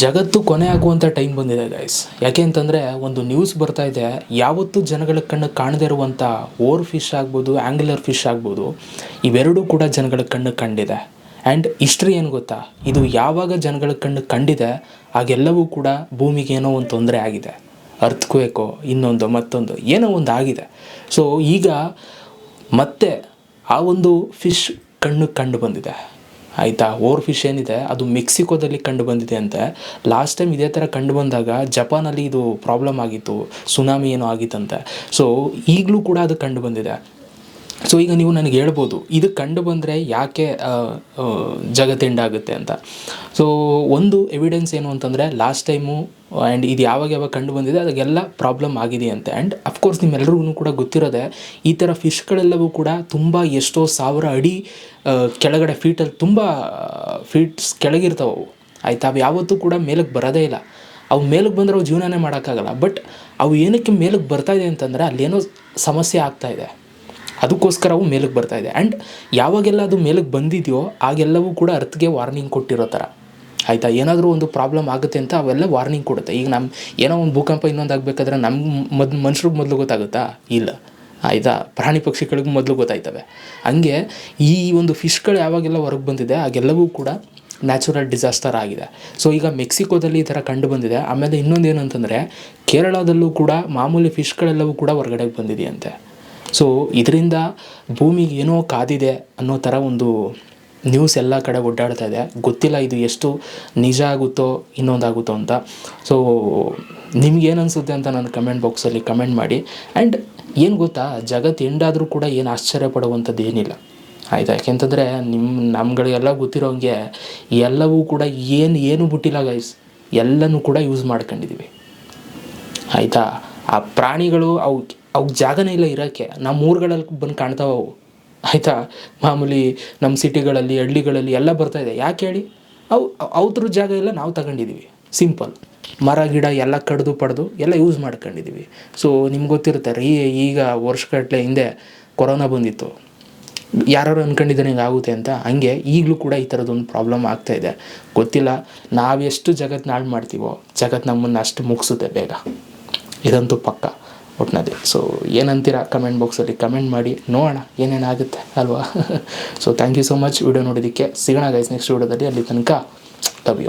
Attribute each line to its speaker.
Speaker 1: ಜಗತ್ತು ಕೊನೆ ಆಗುವಂಥ ಟೈಮ್ ಬಂದಿದೆ ಗೈಸ್ ಯಾಕೆ ಅಂತಂದರೆ ಒಂದು ನ್ಯೂಸ್ ಬರ್ತಾ ಇದೆ, ಯಾವತ್ತೂ ಜನಗಳ ಕಣ್ಣು ಕಾಣದೇ ಇರುವಂಥ ಓರ್ ಫಿಶ್ ಆಗ್ಬೋದು ಆ್ಯಂಗ್ಯುಲರ್ ಫಿಶ್ ಆಗ್ಬೋದು, ಇವೆರಡೂ ಕೂಡ ಜನಗಳ ಕಣ್ಣು ಕಂಡಿದೆ. ಆ್ಯಂಡ್ ಹಿಸ್ಟ್ರಿ ಏನು ಗೊತ್ತಾ? ಇದು ಯಾವಾಗ ಜನಗಳ ಕಣ್ಣು ಕಂಡಿದೆ, ಹಾಗೆಲ್ಲವೂ ಕೂಡ ಭೂಮಿಗೆ ಏನೋ ಒಂದು ತೊಂದರೆ ಆಗಿದೆ. ಅರ್ಥಕ್ವೇಕೋ ಇನ್ನೊಂದು, ಮತ್ತೊಂದು, ಏನೋ ಒಂದು ಆಗಿದೆ. ಸೊ ಈಗ ಮತ್ತೆ ಆ ಒಂದು ಫಿಶ್ ಕಣ್ಣು ಕಂಡು ಬಂದಿದೆ. ಆಯಿತಾ? ಓರ್ ಫಿಶ್ ಏನಿದೆ? ಅದು ಮೆಕ್ಸಿಕೋದಲ್ಲಿ ಕಂಡು ಬಂದಿದೆ ಅಂತೆ. ಲಾಸ್ಟ್ ಟೈಮ್ ಇದೇ ಥರ ಕಂಡು ಬಂದಾಗ ಜಪಾನಲ್ಲಿ ಇದು ಪ್ರಾಬ್ಲಮ್ ಆಗಿತ್ತು. ಸುನಾಮಿ ಏನೋ ಆಗಿತ್ತಂತೆ. ಸೊ ಈಗಲೂ ಕೂಡ ಅದು ಕಂಡು ಬಂದಿದೆ. ಸೊ ಈಗ ನೀವು ನನಗೆ ಹೇಳ್ಬೋದು, ಇದು ಕಂಡು ಬಂದರೆ ಯಾಕೆ ಎಂಡಾಗುತ್ತೆ ಅಂತ. ಸೊ ಒಂದು ಎವಿಡೆನ್ಸ್ ಏನು ಅಂತಂದರೆ ಲಾಸ್ಟ್ ಟೈಮು ಆ್ಯಂಡ್ ಇದು ಯಾವಾಗ ಯಾವಾಗ ಕಂಡು ಬಂದಿದೆ, ಅದಕ್ಕೆಲ್ಲ ಪ್ರಾಬ್ಲಮ್ ಆಗಿದೆ ಆಗಿದೆಯಂತೆ ಆ್ಯಂಡ್ ಅಫ್ಕೋರ್ಸ್ ನಿಮ್ಮೆಲ್ಲರಿಗೂ ಕೂಡ ಗೊತ್ತಿರೋದೆ, ಈ ಥರ ಫಿಶ್ಗಳೆಲ್ಲವೂ ಕೂಡ ತುಂಬ ಎಷ್ಟೋ ಸಾವಿರ ಅಡಿ ಕೆಳಗಡೆ ಫೀಟಲ್ಲಿ ತುಂಬ ಫೀಟ್ಸ್ ಕೆಳಗಿರ್ತಾವೆ ಅವು ಆಯ್ತಾ? ಅವು ಯಾವತ್ತೂ ಕೂಡ ಮೇಲಕ್ಕೆ ಬರೋದೇ ಇಲ್ಲ. ಅವು ಮೇಲಕ್ಕೆ ಬಂದರೆ ಅವು ಜೀವನನೇ ಮಾಡೋಕ್ಕಾಗಲ್ಲ. ಬಟ್ ಅವು ಏನಕ್ಕೆ ಮೇಲಕ್ಕೆ ಬರ್ತಾಯಿದೆ ಅಂತಂದರೆ, ಅಲ್ಲೇನೋ ಸಮಸ್ಯೆ ಆಗ್ತಾ ಇದೆ. ಅದಕ್ಕೋಸ್ಕರ ಅವು ಮೇಲಕ್ಕೆ ಬರ್ತಾ ಇದೆ. ಆ್ಯಂಡ್ ಯಾವಾಗೆಲ್ಲ ಅದು ಮೇಲಕ್ಕೆ ಬಂದಿದೆಯೋ ಆಗೆಲ್ಲವೂ ಕೂಡ ಅರ್ಥಗೆ ವಾರ್ನಿಂಗ್ ಕೊಟ್ಟಿರೋ ಥರ ಆಯಿತಾ? ಏನಾದರೂ ಒಂದು ಪ್ರಾಬ್ಲಮ್ ಆಗುತ್ತೆ ಅಂತ ಅವೆಲ್ಲ ವಾರ್ನಿಂಗ್ ಕೊಡುತ್ತೆ. ಈಗ ನಮ್ಮ ಏನೋ ಒಂದು ಭೂಕಂಪ ಇನ್ನೊಂದು ಆಗಬೇಕಾದ್ರೆ ನಮ್ಮ ಮೊದಲು ಮನುಷ್ಯರಿಗೆ ಮೊದಲು ಗೊತ್ತಾಗುತ್ತಾ? ಇಲ್ಲ. ಆಯಿತಾ? ಪ್ರಾಣಿ ಪಕ್ಷಿಗಳಿಗೂ ಮೊದಲು ಗೊತ್ತಾಯ್ತವೆ. ಹಂಗೆ ಈ ಒಂದು ಫಿಶ್ಗಳು ಯಾವಾಗೆಲ್ಲ ಹೊರಗೆ ಬಂದಿದೆ ಆಗೆಲ್ಲವೂ ಕೂಡ ನ್ಯಾಚುರಲ್ ಡಿಸಾಸ್ಟರ್ ಆಗಿದೆ. ಸೊ ಈಗ ಮೆಕ್ಸಿಕೋದಲ್ಲಿ ಈ ಥರ ಕಂಡು ಬಂದಿದೆ. ಆಮೇಲೆ ಇನ್ನೊಂದು ಏನಂತಂದರೆ ಕೇರಳದಲ್ಲೂ ಕೂಡ ಮಾಮೂಲಿ ಫಿಶ್ಗಳೆಲ್ಲವೂ ಕೂಡ ಹೊರಗಡೆಗೆ ಬಂದಿದೆಯಂತೆ. ಸೊ ಇದರಿಂದ ಭೂಮಿಗೆ ಏನೋ ಕಾದಿದೆ ಅನ್ನೋ ಥರ ಒಂದು ನ್ಯೂಸ್ ಎಲ್ಲ ಕಡೆ ಒಡ್ಡಾಡ್ತಾ ಇದೆ. ಗೊತ್ತಿಲ್ಲ ಇದು ಎಷ್ಟು ನಿಜ ಆಗುತ್ತೋ ಇನ್ನೊಂದಾಗುತ್ತೋ ಅಂತ. ಸೊ ನಿಮ್ಗೇನು ಅನಿಸುತ್ತೆ ಅಂತ ನನ್ನ ಕಮೆಂಟ್ ಬಾಕ್ಸಲ್ಲಿ ಕಮೆಂಟ್ ಮಾಡಿ. ಆ್ಯಂಡ್ ಏನು ಗೊತ್ತಾ ಜಗತ್ತು ಎಂಡಾದರೂ ಕೂಡ ಏನು ಆಶ್ಚರ್ಯ ಪಡುವಂಥದ್ದು ಏನಿಲ್ಲ. ಆಯಿತಾ? ಯಾಕೆಂತಂದರೆ ನಿಮ್ಮ ನಮ್ಗಳಿಗೆಲ್ಲ ಗೊತ್ತಿರೋಂಗೆ ಎಲ್ಲವೂ ಕೂಡ ಏನು ಏನು ಬಿಟ್ಟಿಲ್ಲ ಗೈಸ್ ಎಲ್ಲನೂ ಕೂಡ ಯೂಸ್ ಮಾಡ್ಕೊಂಡಿದ್ದೀವಿ ಆಯಿತಾ? ಆ ಪ್ರಾಣಿಗಳು ಅವು ಅವು ಜಾಗನೇ ಇಲ್ಲ ಇರೋಕ್ಕೆ ನಮ್ಮ ಊರುಗಳಲ್ಲಿ ಬಂದು ಕಾಣ್ತಾವೆ ಅವು. ಆಯಿತಾ? ಮಾಮೂಲಿ ನಮ್ಮ ಸಿಟಿಗಳಲ್ಲಿ, ಹಳ್ಳಿಗಳಲ್ಲಿ ಎಲ್ಲ ಬರ್ತಾ ಇದೆ. ಯಾಕೆ ಹೇಳಿ? ಅವು ಅವ್ರ ಜಾಗ ಎಲ್ಲ ನಾವು ತಗೊಂಡಿದ್ದೀವಿ ಸಿಂಪಲ್. ಮರ, ಗಿಡ ಎಲ್ಲ ಕಡಿದು ಪಡೆದು ಎಲ್ಲ ಯೂಸ್ ಮಾಡ್ಕೊಂಡಿದ್ದೀವಿ ಸೊ ನಿಮ್ಗೆ ಗೊತ್ತಿರುತ್ತೆ, ರೀ, ಈಗ ವರ್ಷಗಟ್ಟಲೆ ಹಿಂದೆ ಕೊರೋನಾ ಬಂದಿತ್ತು. ಯಾರು ಅನ್ಕೊಂಡಿದ್ದಾನೆ ಹಿಂಗೆ ಆಗುತ್ತೆ ಅಂತ. ಹಂಗೆ ಈಗಲೂ ಕೂಡ ಈ ಥರದೊಂದು ಪ್ರಾಬ್ಲಮ್ ಆಗ್ತಾ ಇದೆ. ಗೊತ್ತಿಲ್ಲ ನಾವೆಷ್ಟು ಜಗತ್ತು ನಾಳು ಮಾಡ್ತೀವೋ ಜಗತ್ತು ನಮ್ಮನ್ನು ಅಷ್ಟು ಮುಗಿಸುತ್ತೆ ಬೇಗ. ಇದಂತೂ ಪಕ್ಕ. ಒಟ್ಟಿನದೇ ಸೊ ಏನಂತೀರಾ ಕಮೆಂಟ್ ಬಾಕ್ಸಲ್ಲಿ ಕಮೆಂಟ್ ಮಾಡಿ, ನೋಡೋಣ ಏನೇನಾಗುತ್ತೆ ಅಲ್ವಾ? So thank you so much video ನೋಡೋದಕ್ಕೆ ಸಿಗೋಣ ಗೈಸ್ ನೆಕ್ಸ್ಟ್ ವಿಡಿಯೋದಲ್ಲಿ. ಅಲ್ಲಿ ತನಕ ಲವ್